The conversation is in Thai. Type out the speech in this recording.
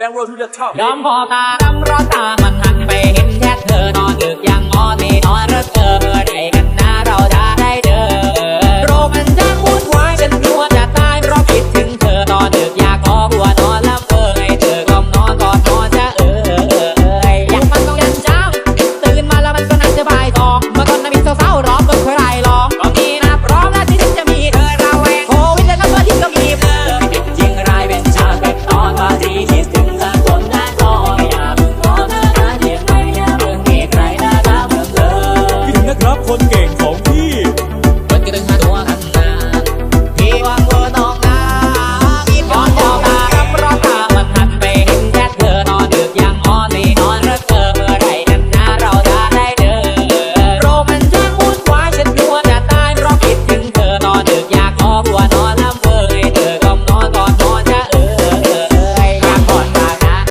Bang roll to the top ยอมพอตาดำรอตามันหันไป คนเก่งของ